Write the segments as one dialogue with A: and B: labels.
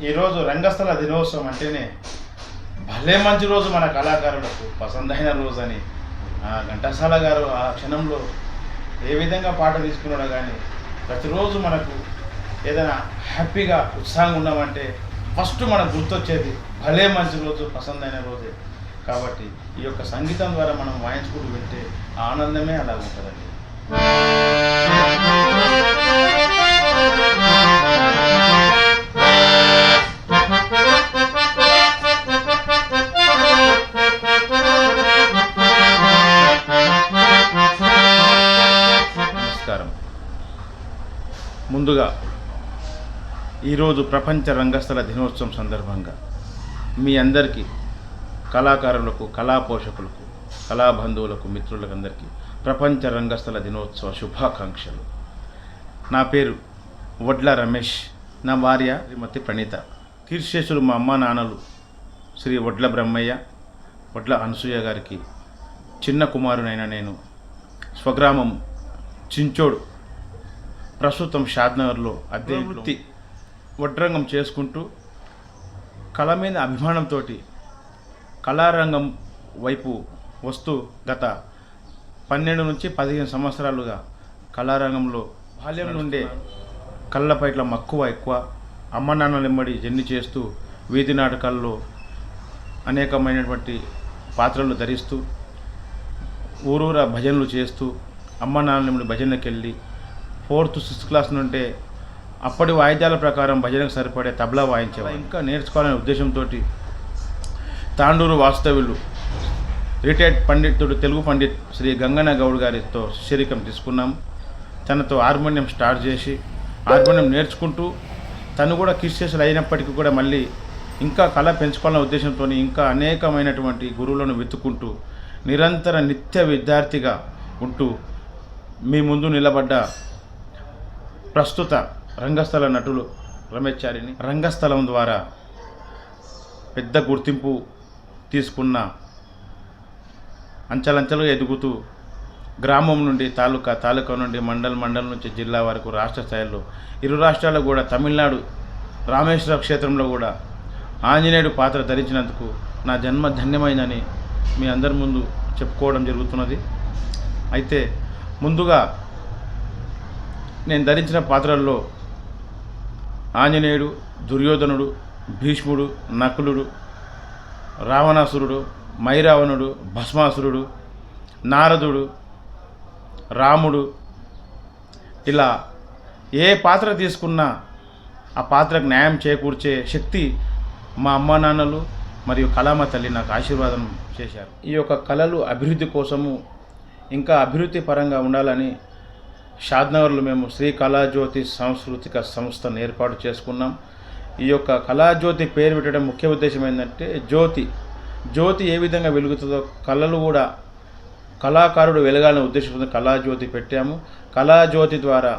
A: ఈరోజు రంగస్థల దినోత్సవం అంటేనే భలే మంచి రోజు మన కళాకారులకు. పసందైన రోజు అని ఆ, ఘంటసాల గారు ఆ క్షణంలో ఏ విధంగా పాట తీసుకున్నాడో కానీ ప్రతిరోజు మనకు ఏదైనా హ్యాపీగా ఉత్సాహంగా ఉన్నామంటే ఫస్ట్ మనకు గుర్తొచ్చేది భలే మంచి రోజు పసందైన రోజే. కాబట్టి ఈ యొక్క సంగీతం ద్వారా మనం వాయించుకుంటూ వింటే ఆనందమే అలా ఉంటుందండి. ముందుగా ఈరోజు ప్రపంచ రంగస్థల దినోత్సవం సందర్భంగా మీ అందరికీ కళాకారులకు కళా పోషకులకు కళా బంధువులకు మిత్రులకు అందరికీ ప్రపంచ రంగస్థల దినోత్సవ శుభాకాంక్షలు. నా పేరు వడ్ల రమేష్. నా భార్య శ్రీమతి ప్రణీత. కీర్శేషులు మా అమ్మ నాన్నలు శ్రీ వడ్ల బ్రహ్మయ్య వడ్ల అనసూయ గారికి చిన్న కుమారునైన నేను స్వగ్రామం చించోడు ప్రస్తుతం షాద్నగర్లో అద్దె వృత్తి వడ్రంగం చేసుకుంటూ కళ మీద అభిమానంతో కళారంగం వైపు వస్తూ గత పన్నెండు నుంచి పదిహేను సంవత్సరాలుగా కళారంగంలో బాల్యం నుండే కళ్ళపైట్ల మక్కువ ఎక్కువ అమ్మ నాన్నలెమ్మడి జర్నీ చేస్తూ వీధి నాటకాల్లో అనేకమైనటువంటి పాత్రలు ధరిస్తూ ఊరూరా భజనలు చేస్తూ అమ్మ నాన్నలెమ్మడి భజనకి వెళ్ళి ఫోర్త్ సిక్స్త్ క్లాస్ నుండే అప్పటి వాయిద్యాల ప్రకారం భజనకు సరిపడే తబలా వాయించేవారు. ఇంకా నేర్చుకోవాలనే ఉద్దేశంతో తాండూరు వాస్తవ్యులు రిటైర్డ్ పండితుడు తెలుగు పండిత్ శ్రీ గంగన్న గౌడ్ గారితో శిష్యరికం తీసుకున్నాం. తనతో హార్మోనియం స్టార్ట్ చేసి హార్మోనియం నేర్చుకుంటూ తను కూడా కిర్సేసులు అయినప్పటికీ కూడా మళ్ళీ ఇంకా కళ పెంచుకోవాలనే ఉద్దేశంతో ఇంకా అనేకమైనటువంటి గురువులను వెతుక్కుంటూ నిరంతర నిత్య విద్యార్థిగా ఉంటూ మీ ముందు నిలబడ్డ ప్రస్తుత రంగస్థల నటులు రమేష్ చారిని రంగస్థలం ద్వారా పెద్ద గుర్తింపు తీసుకున్న అంచెలంచెలుగా ఎదుగుతూ గ్రామం నుండి తాలూకా తాలూకా నుండి మండల్ మండలం నుంచి జిల్లా వరకు రాష్ట్ర స్థాయిలో ఇరు రాష్ట్రాల్లో కూడా తమిళనాడు రామేశ్వర క్షేత్రంలో కూడా ఆంజనేయుడు పాత్ర ధరించినందుకు నా జన్మ ధన్యమైందని మీ అందరి ముందు చెప్పుకోవడం జరుగుతున్నది. అయితే ముందుగా నేను ధరించిన పాత్రల్లో ఆంజనేయుడు దుర్యోధనుడు భీష్ముడు నకులుడు రావణాసురుడు మైరావణుడు భస్మాసురుడు నారదుడు రాముడు. ఇలా ఏ పాత్ర తీసుకున్నా ఆ పాత్రకు న్యాయం చేకూర్చే శక్తి మా అమ్మ నాన్నలు మరియు కళామ తల్లి నాకు ఆశీర్వాదం చేశారు. ఈ యొక్క కళలు అభివృద్ధి కోసము ఇంకా అభివృద్ధి పరంగా ఉండాలని షాద్నగర్లో మేము శ్రీ కళాజ్యోతి సాంస్కృతిక సంస్థను ఏర్పాటు చేసుకున్నాం. ఈ యొక్క కళాజ్యోతి పేరు పెట్టడం ముఖ్య ఉద్దేశం ఏంటంటే జ్యోతి. జ్యోతి ఏ విధంగా వెలుగుతుందో కళలు కూడా కళాకారుడు వెలగాలనే ఉద్దేశంతో కళాజ్యోతి పెట్టాము. కళాజ్యోతి ద్వారా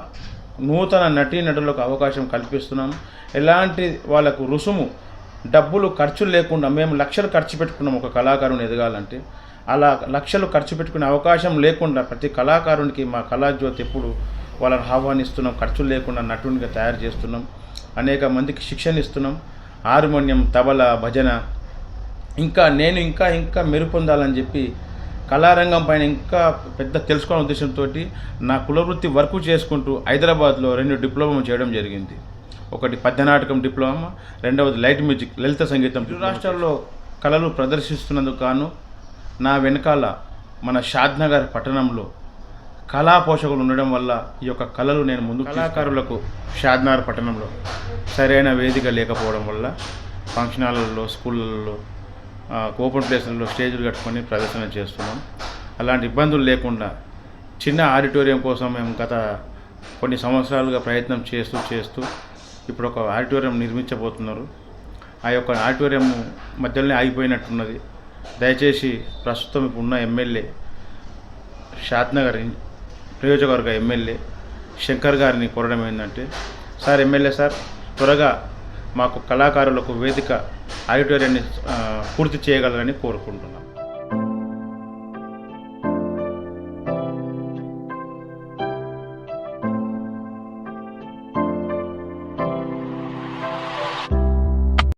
A: నూతన నటీ నటులకు అవకాశం కల్పిస్తున్నాము ఎలాంటి వాళ్ళకు రుసుము డబ్బులు ఖర్చు లేకుండా మేము లక్షలు ఖర్చు పెట్టుకున్నాం ఒక కళాకారుని ఎదగాలంటే. అలా లక్షలు ఖర్చు పెట్టుకునే అవకాశం లేకుండా ప్రతి కళాకారునికి మా కళాజ్యోతి ఎప్పుడు వాళ్ళని ఆహ్వానిస్తున్నాం ఖర్చు లేకుండా నటునిగా తయారు చేస్తున్నాం. అనేక మందికి శిక్షణ ఇస్తున్నాం. హార్మోనియం తబల భజన ఇంకా నేను ఇంకా ఇంకా మెరుపొందాలని చెప్పి కళారంగం పైన ఇంకా పెద్ద తెలుసుకోవాలనే ఉద్దేశంతో నా కులవృత్తి వర్క్ చేసుకుంటూ హైదరాబాద్లో రెండు డిప్లొమా చేయడం జరిగింది. ఒకటి పద్యనాటకం డిప్లొమా రెండవది లైట్ మ్యూజిక్ లలిత సంగీతం రాష్ట్రాల్లో కళలు ప్రదర్శిస్తున్నందుకు గాను నా వెనకాల మన షాద్నగర్ పట్టణంలో కళా పోషకులు ఉండడం వల్ల ఈ యొక్క కళలు నేను ముందు కళాకారులకు షాద్నగర్ పట్టణంలో సరైన వేదిక లేకపోవడం వల్ల ఫంక్షన్ హాల్లో స్కూళ్ళల్లో ఓపెన్ ప్లేస్లలో స్టేజ్లు కట్టుకొని ప్రదర్శన చేస్తున్నాం. అలాంటి ఇబ్బందులు లేకుండా చిన్న ఆడిటోరియం కోసం మేము గత కొన్ని సంవత్సరాలుగా ప్రయత్నం చేస్తూ చేస్తూ ఇప్పుడు ఒక ఆడిటోరియం నిర్మించబోతున్నారు. ఆ యొక్క ఆడిటోరియం మధ్యలోనే ఆగిపోయినట్టున్నది. దయచేసి ప్రస్తుతం ఉన్న ఎమ్మెల్యే షాద్నగర్ నియోజకవర్గ ఎమ్మెల్యే శంకర్ గారిని కోరడం ఏంటంటే సార్ ఎమ్మెల్యే సార్ త్వరగా మాకు కళాకారులకు వేదిక ఆడిటోరియాన్ని పూర్తి చేయగలరని కోరుకుంటున్నాం.